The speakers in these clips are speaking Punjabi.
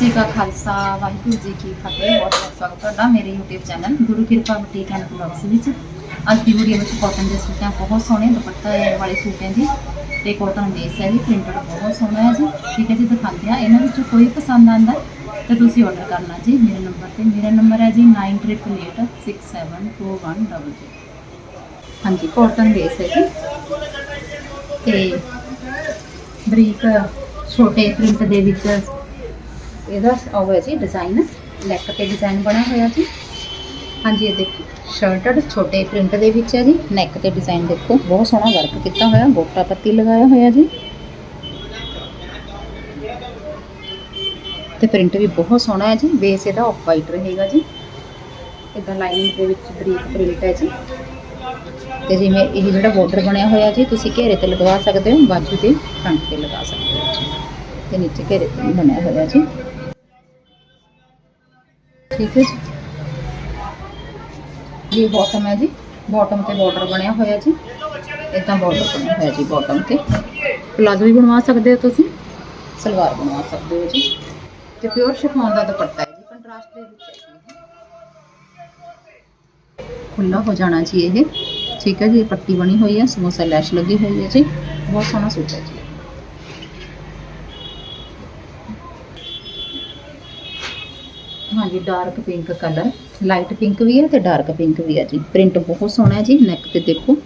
ਜੀ ਕਾ ਖਾਲਸਾ, ਵਾਹਿਗੁਰੂ ਜੀ ਕੀ ਫਤਿਹ, ਬਹੁਤ ਬਹੁਤ ਸਵਾਗਤ ਤੁਹਾਡਾ ਮੇਰੇ YouTube ਚੈਨਲ ਗੁਰੂ ਕਿਰਪਾ ਬੁਟੀਕ ਐਂਡ ਬਲੌਗਸ ਵਿੱਚ। ਅੱਜ ਦੀ ਵੀਡੀਓ ਵਿੱਚ ਕਾਟਨ ਦੇ ਸੂਟਾਂ ਬਹੁਤ ਸੋਹਣੇ, ਦੁਪੱਟਾ ਵਾਲੇ ਸੂਟਾਂ ਦੀ ਤੇ ਕਾਟਨ ਬੇਸ ਹੈ ਜੀ ਪ੍ਰਿੰਟਡ ਬਹੁਤ ਸੋਹਣਾ ਹੈ ਜੀ। ਠੀਕ ਹੈ ਜੀ, ਦਿਖਾਉਂਦੇ ਆ ਇਹਨਾਂ ਵਿੱਚੋਂ ਕੋਈ ਪਸੰਦ ਆਂਦਾ ਤਾਂ ਤੁਸੀਂ ਆਰਡਰ ਕਰਨਾ ਜੀ। ਮੇਰੇ ਨੰਬਰ ਤੇ ਮੇਰਾ ਨੰਬਰ ਹੈ ਜੀ 9888672100 ਹਾਂਜੀ ਕਾਟਨ ਬੇਸ ਹੈ ਜੀ ਤੇ ਬਰੀਕ, ਛੋਟੇ ਪ੍ਰਿੰਟ ਦੇ ਵਿੱਚ ਇਹਦਾ ਉਹ ਜੀ ਡਿਜ਼ਾਈਨ ਲੈਕ ਤੇ ਡਿਜ਼ਾਈਨ ਬਣਿਆ ਹੋਇਆ ਜੀ। ਹਾਂਜੀ, ਇਹ ਦੇਖੋ ਸ਼ਰਟਡ ਛੋਟੇ ਪ੍ਰਿੰਟ ਦੇ ਵਿੱਚ ਹੈ ਜੀ। ਨੈਕ ਤੇ ਡਿਜ਼ਾਈਨ ਦੇਖੋ, ਬਹੁਤ ਸੋਹਣਾ ਵਰਕ ਕੀਤਾ ਹੋਇਆ, ਗੋਟਾ ਪੱਤੀ ਲਗਾਇਆ ਹੋਇਆ ਜੀ। ਤੇ ਪ੍ਰਿੰਟ ਵੀ ਬਹੁਤ ਸੋਹਣਾ ਹੈ ਜੀ। ਬੇਸ ਇਹਦਾ ਆਫ ਵਾਈਟ ਰਹੇਗਾ ਜੀ। ਇਦਾਂ ਲਾਈਨਿੰਗ ਦੇ ਵਿੱਚ ਬਰੀਕ ਪ੍ਰਿੰਟ ਹੈ ਜੀ। ਤੇ ਜਿਵੇਂ ਇਹ ਜਿਹੜਾ ਬਾਰਡਰ ਬਣਿਆ ਹੋਇਆ ਜੀ, ਤੁਸੀਂ ਘੇਰੇ ਤੇ ਲਗਵਾ ਸਕਦੇ ਹੋ, ਬਾਜੂ ਤੇ ਫਰੰਟ ਤੇ ਲਗਾ ਸਕਦੇ ਹੋ ਤੇ ਨੀਚੇ ਘੇਰੇ ਤੇ ਵੀ ਬਣਿਆ ਹੋਇਆ ਜੀ। ਠੀਕ ਹੈ ਜੀ। ਇਹ ਬਾਟਮ ਹੈ ਜੀ। ਬਾਟਮ ਤੇ ਬਾਰਡਰ ਬਣਿਆ ਹੋਇਆ ਜੀ। ਇਦਾਂ ਬਾਰਡਰ ਬਣਿਆ ਹੋਇਆ ਜੀ ਬਾਟਮ ਤੇ। ਪਲਾਜ਼ੋ ਵੀ ਬਣਵਾ ਸਕਦੇ ਹੋ ਤੁਸੀਂ। ਸਲਵਾਰ ਬਣਵਾ ਸਕਦੇ ਹੋ ਜੀ। ਤੇ ਪਿਓਰ ਸ਼ਿਫੋਨ ਦਾ ਦੁਪੱਟਾ ਹੈ ਜੀ ਕੰਟਰਾਸਟ ਦੇ ਵਿੱਚ ਖੁੱਲਾ ਹੋ ਜਾਣਾ ਜੀ ਇਹ। ਠੀਕ ਹੈ ਜੀ ਪੱਟੀ ਬਣੀ ਹੋਈ ਹੈ, ਸਮੋਸਾ ਲੈਸ਼ ਲੱਗੀ ਹੋਈ ਹੈ ਜੀ। ਬਹੁਤ ਸੋਹਣਾ ਸੂਟ ਹੈ ਜੀ। ਹਾਂਜੀ dark pink colour light pink ਵੀ ਹੈ ਤੇ ਡਾਰਕ ਪਿੰਕ ਵੀ ਹੈ ਜੀ। ਪ੍ਰਿੰਟ ਬਹੁਤ ਸੋਹਣਾ ਹੈ ਜੀ ਨੈਕ ਤੇ ਦੇਖੋ।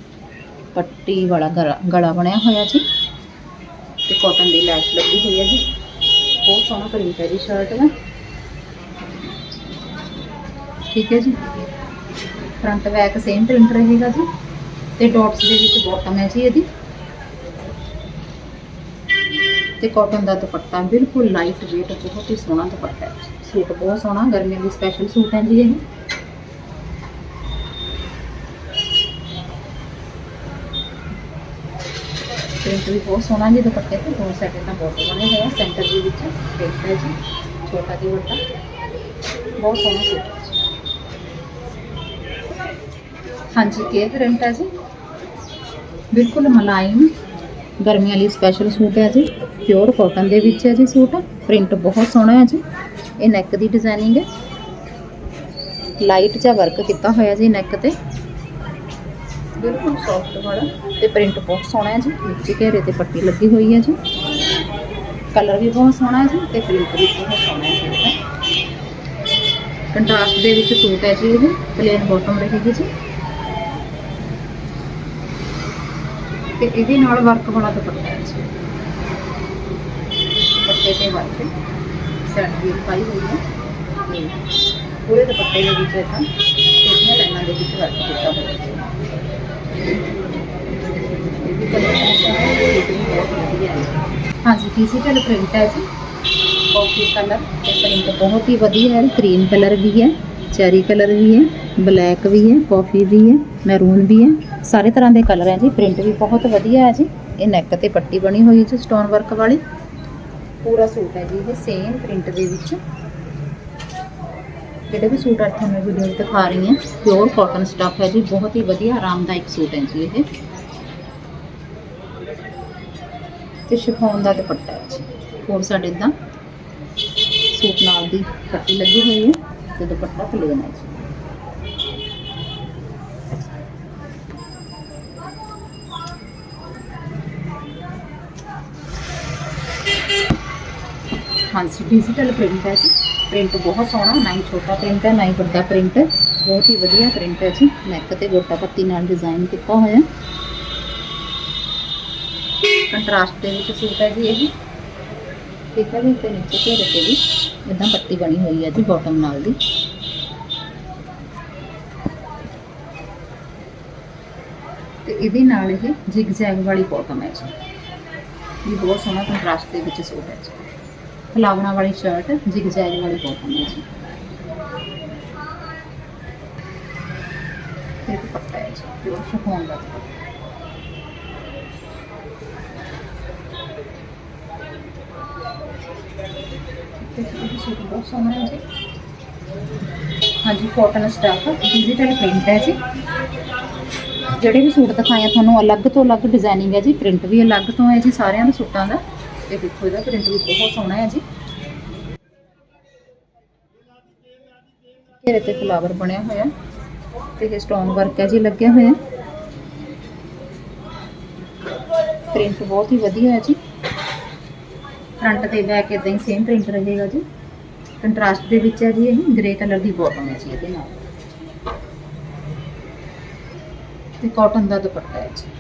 ਪੱਟੀ ਵਾਲਾ ਗਲਾ ਬਣਿਆ ਹੋਇਆ ਜੀ। ਤੇ ਕਾਟਨ ਦੀ ਲੈਸ਼ ਲੱਗੀ ਹੋਈ ਹੈ ਜੀ। ਬਹੁਤ ਸੋਹਣਾ ਪ੍ਰਿੰਟ ਹੈ ਜੀ ਸ਼ਰਟ ਦਾ। ਠੀਕ ਹੈ ਜੀ। ਫਰੰਟ ਬੈਕ ਸੇਮ ਪ੍ਰਿੰਟ ਰਹੇਗਾ ਜੀ। ਤੇ ਡਾਟਸ ਦੇ ਵਿੱਚ ਬਾਟਮ ਹੈ ਜੀ ਇਹਦੀ। ਤੇ ਕਾਟਨ ਦਾ ਦੁਪੱਟਾ ਬਿਲਕੁਲ ਲਾਈਟ weight ਬਹੁਤ ਹੀ ਸੋਹਣਾ ਦੁਪੱਟਾ ਹੈ। ਸੂਟ ਬਹੁਤ ਸੋਹਣਾ, ਗਰਮੀਆਂ ਦੀ ਸਪੈਸ਼ਲ ਸੂਟ ਹੈ ਜੀ ਇਹ। ਪ੍ਰਿੰਟ ਵੀ ਬਹੁਤ ਸੋਹਣਾ ਜੀ ਦੁਪੱਟੇ ਤੇ, ਦੋ ਸਾਈਡ ਤਾਂ ਬਹੁਤ ਬਣੇ ਹੋਏ ਆ ਸੈਂਟਰ ਦੇ ਵਿੱਚ ਪ੍ਰਿੰਟ ਹੈ ਜੀ, ਛੋਟਾ ਜੀ ਵੱਡਾ। ਬਹੁਤ ਸੋਹਣਾ ਸੂਟ ਹੈ ਜੀ। ਹਾਂਜੀ ਕੇ ਪ੍ਰਿੰਟ ਹੈ ਜੀ? ਬਿਲਕੁਲ ਮਲਾਈਮ ਗਰਮੀਆਂ ਲਈ ਸਪੈਸ਼ਲ ਸੂਟ ਹੈ ਜੀ। ਪਿਓਰ ਕਾਟਨ ਦੇ ਵਿੱਚ ਹੈ ਜੀ ਸੂਟ। ਪ੍ਰਿੰਟ ਬਹੁਤ ਸੋਹਣਾ ਹੈ ਜੀ। ਇਹ ਨੈਕ ਦੀ ਡਿਜ਼ਾਈਨਿੰਗ ਹੈ। ਲਾਈਟ ਜਿਹਾ ਵਰਕ ਕੀਤਾ ਹੋਇਆ ਜੀ ਨੈਕ ਤੇ। ਬਿਲਕੁਲ ਸੌਫਟ ਵਾਲਾ। ਤੇ ਪ੍ਰਿੰਟ ਬਹੁਤ ਸੋਹਣਾ ਹੈ ਜੀ। ਨੀਚੇ ਘੇਰੇ ਤੇ ਪੱਟੀ ਲੱਗੀ ਹੋਈ ਹੈ ਜੀ। ਕਲਰ ਵੀ ਬਹੁਤ ਸੋਹਣਾ ਹੈ ਜੀ। ਤੇ ਪ੍ਰਿੰਟ ਵੀ ਬਹੁਤ ਸੋਹਣਾ ਹੈ ਕੰਟਰਾਸਟ ਦੇ ਵਿੱਚ ਸੂਟ ਹੈ ਜੀ ਇਹ ਪਲੇਨ ਬਾਟਮ ਰਹੇਗੀ ਜੀ। ਤੇ ਇਹਦੇ ਨਾਲ ਵਰਕ ਵਾਲਾ ਦੁਪੱਟਾ ਹੈ ਜੀ ਦੁਪੱਟੇ ਤੇ ਵਰਕ ਸੈਟ ਵੀ ਪਾਈ ਹੋਈ ਹੈ ਤੇ ਪੂਰੇ ਦੁਪੱਟੇ ਦੇ ਵਿੱਚ ਇਦਾਂ ਇਹਦੀਆਂ ਲਾਈਨਾਂ ਦੇ ਵਿੱਚ ਵਰਕ ਕੀਤਾ ਹੋਇਆ ਹੈ ਇਹ ਵੀ ਕਲਰ ਬਹੁਤ ਸੋਹਣਾ ਹੈ ਇਹ ਵੀ ਬਹੁਤ ਬਲੈਕ ਵੀ ਹੈ, ਕਾਫੀ ਵੀ ਹੈ, ਮੈਰੂਨ ਵੀ ਹੈ। ਸਾਰੇ ਤਰ੍ਹਾਂ ਦੇ ਕਲਰ ਹੈ ਜੀ, ਪ੍ਰਿੰਟ ਵੀ ਬਹੁਤ ਵਧੀਆ ਹੈ ਜੀ। ਇਹ ਨੈਕ ਤੇ ਪੱਟੀ ਬਣੀ ਹੋਈ ਹੈ ਜੀ, ਸਟੋਨ ਵਰਕ ਵਾਲੀ। ਪੂਰਾ ਸੂਟ ਹੈ ਜੀ ਇਹ ਸੇਮ ਪ੍ਰਿੰਟ ਦੇ ਵਿੱਚ। ਜਿਹੜੇ ਵੀ ਸੂਟ ਅੱਜ ਤੁਹਾਨੂੰ ਵੀਡੀਓ ਵਿੱਚ ਦਿਖਾ ਰਹੀ ਹਾਂ ਪਿਓਰ ਕਾਟਨ ਸਟੱਫ ਹੈ ਜੀ, ਬਹੁਤ ਹੀ ਵਧੀਆ, ਆਰਾਮਦਾਇਕ ਸੂਟ ਹੈ ਜੀ ਇਹ। ਤੇ ਸ਼ਿਫੋਨ ਦਾ ਦੁਪੱਟਾ ਹੈ ਜੀ। ਹੋਰ ਸਾਡੇ ਇਦਾਂ ਸੂਟ ਨਾਲ ਦੀ ਪੱਟੀ ਲੱਗੀ ਹੋਈ ਹੈ ਤੇ ਦੁਪੱਟਾ ਪਲੇਨ ਹੈ ਜੀ। ਹਾਂਜੀ ਡਿਜੀਟਲ ਪ੍ਰਿੰਟ ਹੈ ਜੀ। ਪ੍ਰਿੰਟ ਬਹੁਤ ਸੋਹਣਾ, ਨਾ ਹੀ ਛੋਟਾ ਪ੍ਰਿੰਟ ਹੈ, ਨਾ ਹੀ ਵੱਡਾ ਪ੍ਰਿੰਟ ਹੈ। ਬਹੁਤ ਹੀ ਵਧੀਆ ਪ੍ਰਿੰਟ ਹੈ ਜੀ। ਨੈਕ ਤੇ ਗੋਟਾ ਪੱਤੀ ਨਾਲ ਡਿਜ਼ਾਈਨ ਕੀਤਾ ਹੋਇਆ ਕੰਟਰਾਸਟ ਦੇ ਵਿੱਚ ਸੂਟ ਹੈ ਜੀ ਇਹ ਠੀਕ ਹੈ ਜੀ ਤੇ ਨੀਚੇ ਘੇਰੇ ਤੇ ਵੀ ਇਦਾਂ ਪੱਟੀ ਬਣੀ ਹੋਈ ਹੈ ਜੀ ਬਾਟਮ ਨਾਲ ਦੀ। ਤੇ ਇਹਦੇ ਨਾਲ ਇਹ ਜਿਗ ਜੈਗ ਵਾਲੀ ਬਾਟਮ ਹੈ ਜੀ। ਇਹ ਬਹੁਤ ਸੋਹਣਾ ਕੰਟਰਾਸਟ ਦੇ ਵਿੱਚ ਸੂਟ ਹੈ ਜੀ। ਫਲਾਵਣਾ ਵਾਲੀ ਸ਼ਰਟ ਜਿਗ ਵਾਲੀ ਬਾਟਮ ਹੈ ਜੀ। ਤੇ ਦੁਪੱਟਾ ਹੈ ਜੀ ਪਿਓਰ ਸ਼ਿਫੋਨ ਦਾ ਬਹੁਤ ਸੋਹਣਾ ਹੈ ਜੀ। ਹਾਂਜੀ ਕਾਟਨ ਸਟਾਫ ਡਿਜੀਟਲ ਪ੍ਰਿੰਟ ਹੈ ਜੀ। ਜਿਹੜੇ ਵੀ ਸੂਟ ਦਿਖਾਏ ਤੁਹਾਨੂੰ ਅਲੱਗ ਤੋਂ ਅਲੱਗ ਡਿਜ਼ਾਈਨਿੰਗ ਹੈ ਜੀ ਪ੍ਰਿੰਟ ਵੀ ਅਲੱਗ ਤੋਂ ਹੈ ਜੀ, ਸਾਰਿਆਂ ਦੇ ਸੂਟਾਂ ਦਾ। ਇਹ ਦੇਖੋ, ਇਹਦਾ ਪ੍ਰਿੰਟ ਵੀ ਬਹੁਤ ਸੋਹਣਾ ਹੈ ਜੀ। ਘੇਰੇ ਤੇ ਫਲਾਵਰ ਬਣਿਆ ਹੋਇਆ ਤੇ ਇਹ ਸਟੋਨ ਵਰਕ ਹੈ ਜੀ, ਲੱਗਿਆ ਹੋਇਆ ਪ੍ਰਿੰਟ ਬਹੁਤ ਹੀ ਵਧੀਆ ਹੈ ਜੀ। ਫਰੰਟ ਤੇ ਬੈਕ ਇਦਾਂ ਹੀ ਸੇਮ ਪ੍ਰਿੰਟ ਰਹੇਗਾ ਜੀ। ਕੰਟਰਾਸਟ ਦੇ ਵਿੱਚ ਹੈ ਜੀ ਇਹ ਗ੍ਰੇ ਕਲਰ ਦੀ ਬਾਟਮ ਹੈ ਜੀ ਇਹਦੇ ਨਾਲ। ਤੇ ਕਾਟਨ ਦਾ ਦੁਪੱਟਾ ਹੈ ਜੀ।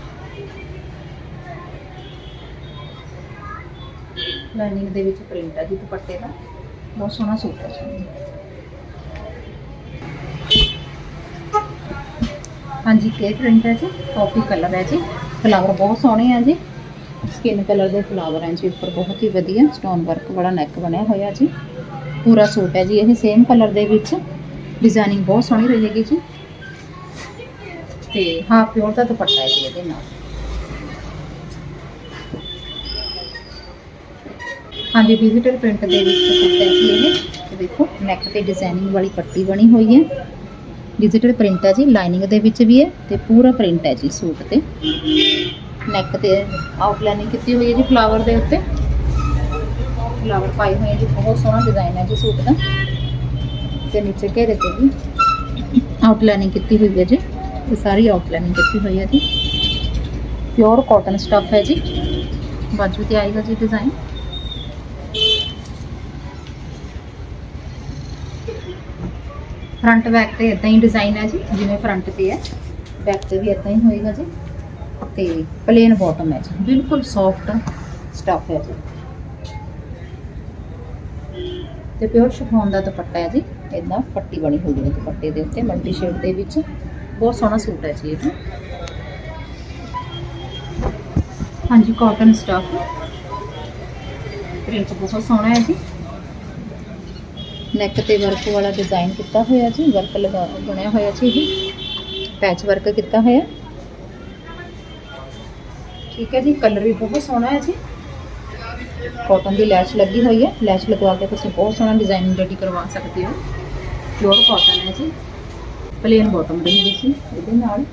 ਲਾਈਨਿੰਗ ਦੇ ਵਿੱਚ ਪ੍ਰਿੰਟ ਹੈ ਜੀ ਦੁਪੱਟੇ ਦਾ। ਬਹੁਤ ਸੋਹਣਾ ਸੂਟ ਹੈ ਹਾਂਜੀ ਕੇ ਪ੍ਰਿੰਟ ਹੈ ਜੀ ਕਾਫੀ ਕਲਰ ਹੈ ਜੀ। ਫਲਾਵਰ ਬਹੁਤ ਸੋਹਣੇ ਆ ਜੀ। ਸਕਿਨ ਕਲਰ ਦੇ ਫਲਾਵਰ ਹੈ ਜੀ, ਉੱਪਰ ਬਹੁਤ ਹੀ ਵਧੀਆ ਸਟੋਨ ਵਰਕ ਬੜਾ ਨੈਕ ਬਣਿਆ ਹੋਇਆ ਜੀ। ਪੂਰਾ ਸੂਟ ਹੈ ਜੀ, ਇਹ ਸੇਮ ਕਲਰ ਦੇ ਵਿੱਚ। ਡਿਜ਼ਾਈਨਿੰਗ ਬਹੁਤ ਸੋਹਣੀ ਰਹੇਗੀ ਜੀ। ਤੇ ਹਾਂ ਪਿਓਰ ਦਾ ਦੁਪੱਟਾ ਹੈ ਜੀ ਇਹਦੇ ਨਾਲ। ਹਾਂਜੀ ਡਿਜੀਟਲ ਪ੍ਰਿੰਟ ਦੇ ਵਿੱਚ ਸੂਟ ਜੀ ਇਹ। ਤੇ ਦੇਖੋ ਨੈਕ ਤੇ ਡਿਜ਼ਾਈਨਿੰਗ ਵਾਲੀ ਪੱਟੀ ਬਣੀ ਹੋਈ ਹੈ। ਡਿਜੀਟਲ ਪ੍ਰਿੰਟ ਹੈ ਜੀ ਲਾਈਨਿੰਗ ਦੇ ਵਿੱਚ ਵੀ ਹੈ ਤੇ ਪੂਰਾ ਪ੍ਰਿੰਟ ਹੈ ਜੀ ਸੂਟ ਤੇ। ਨੈਕ ਤੇ ਆਊਟਲਾਈਨਿੰਗ ਕੀਤੀ ਹੋਈ ਹੈ ਜੀ ਫਲਾਵਰ ਦੇ ਉੱਤੇ। ਫਲਾਵਰ ਪਾਏ ਹੋਏ ਹੈ ਜੀ, ਬਹੁਤ ਸੋਹਣਾ ਡਿਜ਼ਾਈਨ ਹੈ ਜੀ ਸੂਟ ਦਾ। ਤੇ ਨੀਚੇ ਘੇਰੇ ਤੇ ਵੀ ਆਊਟਲਾਈਨਿੰਗ ਕੀਤੀ ਹੋਈ ਹੈ ਜੀ। ਇਹ ਸਾਰੀ ਆਊਟਲਾਈਨਿੰਗ ਕੀਤੀ ਹੋਈ ਹੈ ਜੀ। ਪਿਓਰ ਕਾਟਨ ਸਟੱਫ ਹੈ ਜੀ। ਬਾਜੂ ਤੇ ਆਏਗਾ ਜੀ ਡਿਜ਼ਾਈਨ ਫਰੰਟ ਬੈਕ ਤੇ ਇਦਾਂ ਹੀ ਡਿਜ਼ਾਈਨ ਹੈ ਜੀ, ਜਿਵੇਂ ਫਰੰਟ ਤੇ ਹੈ। ਬੈਕ ਤੇ ਵੀ ਇਦਾਂ ਹੀ ਹੋਏਗਾ ਜੀ। ਤੇ ਪਲੇਨ ਬਾਟਮ ਹੈ ਜੀ। ਬਿਲਕੁਲ ਸੌਫਟ ਸਟਫ ਹੈ ਜੀ। ਤੇ ਪਿਓਰ ਸ਼ਿਫੋਨ ਦਾ ਦੁਪੱਟਾ ਹੈ ਜੀ। ਇਦਾਂ ਪੱਟੀ ਬਣੀ ਹੋਈ ਹੈ ਦੁਪੱਟੇ ਦੇ ਉੱਤੇ ਮਲਟੀ ਸ਼ੇਡ ਦੇ ਵਿੱਚ। ਬਹੁਤ ਸੋਹਣਾ ਸੂਟ ਹੈ ਜੀ ਇਹ ਹਾਂਜੀ ਕਾਟਨ ਸਟਫ ਪ੍ਰਿੰਟ ਬਹੁਤ ਸੋਹਣਾ ਹੈ ਜੀ। ਨੈਕ ਤੇ ਵਰਕ ਵਾਲਾ ਡਿਜ਼ਾਈਨ ਕੀਤਾ ਹੋਇਆ ਜੀ ਵਰਕ ਲਗਾ, ਬਣਿਆ ਹੋਇਆ ਜੀ ਇਹ। ਪੈਚ ਵਰਕ ਕੀਤਾ ਹੋਇਆ। ਠੀਕ ਹੈ ਜੀ ਕਲਰ ਵੀ ਬਹੁਤ ਸੋਹਣਾ ਹੈ ਜੀ। ਕਾਟਨ ਦੀ ਲੈਸ਼ ਲੱਗੀ ਹੋਈ ਹੈ। ਲੈਸ਼ ਲਗਵਾ ਕੇ ਤੁਸੀਂ ਬਹੁਤ ਸੋਹਣਾ ਡਿਜ਼ਾਈਨ ਰੈਡੀ ਕਰਵਾ ਸਕਦੇ ਹੋ। ਪਿਓਰ ਕਾਟਨ ਹੈ ਜੀ। ਪਲੇਨ ਬਾਟਮ ਰਹੇਗੀ ਜੀ, ਇਹਦੇ ਨਾਲ।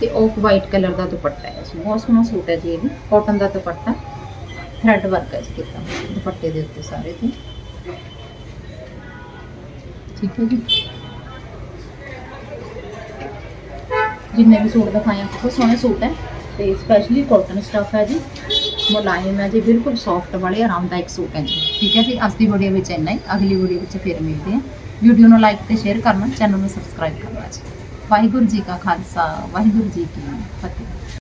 ਤੇ ਆਫ ਵਾਈਟ ਕਲਰ ਦਾ ਦੁਪੱਟਾ ਹੈ ਜੀ। ਬਹੁਤ ਸੋਹਣਾ ਸੂਟ ਹੈ ਜੀ ਇਹ ਵੀ। ਕਾਟਨ ਦਾ ਦੁਪੱਟਾ। ਥ੍ਰੈਡ ਵਰਕ ਹੈ ਜੀ ਕੀਤਾ ਦੁਪੱਟੇ ਦੇ ਉੱਤੇ ਸਾਰੇ ਤੇ ਠੀਕ ਹੈ ਜੀ ਜਿੰਨੇ ਵੀ ਸੂਟ ਦਿਖਾਏ ਆ, ਬਹੁਤ ਸੋਹਣੇ ਸੂਟ ਹੈ ਤੇ ਸਪੈਸ਼ਲੀ ਕਾਟਨ ਸਟਫ ਹੈ ਜੀ। ਮੁਲਾਇਮ ਹੈ ਜੀ, ਬਿਲਕੁਲ ਸੌਫਟ ਵਾਲੇ, ਆਰਾਮਦਾਇਕ ਸੂਟ ਹੈ ਜੀ। ਠੀਕ ਹੈ ਜੀ, ਅੱਜ ਦੀ ਵੀਡੀਓ ਵਿੱਚ ਇੰਨਾ ਹੀ। ਅਗਲੀ ਵੀਡੀਓ ਵਿੱਚ ਫਿਰ ਮਿਲਦੇ ਹਾਂ। ਵੀਡੀਓ ਨੂੰ ਲਾਈਕ ਤੇ ਸ਼ੇਅਰ ਕਰਨਾ ਚੈਨਲ ਨੂੰ ਸਬਸਕ੍ਰਾਈਬ ਕਰਨਾ ਜੀ। ਵਾਹਿਗੁਰੂ ਜੀ ਕਾ ਖਾਲਸਾ, ਵਾਹਿਗੁਰੂ ਜੀ ਕੀ ਫਤਿਹ।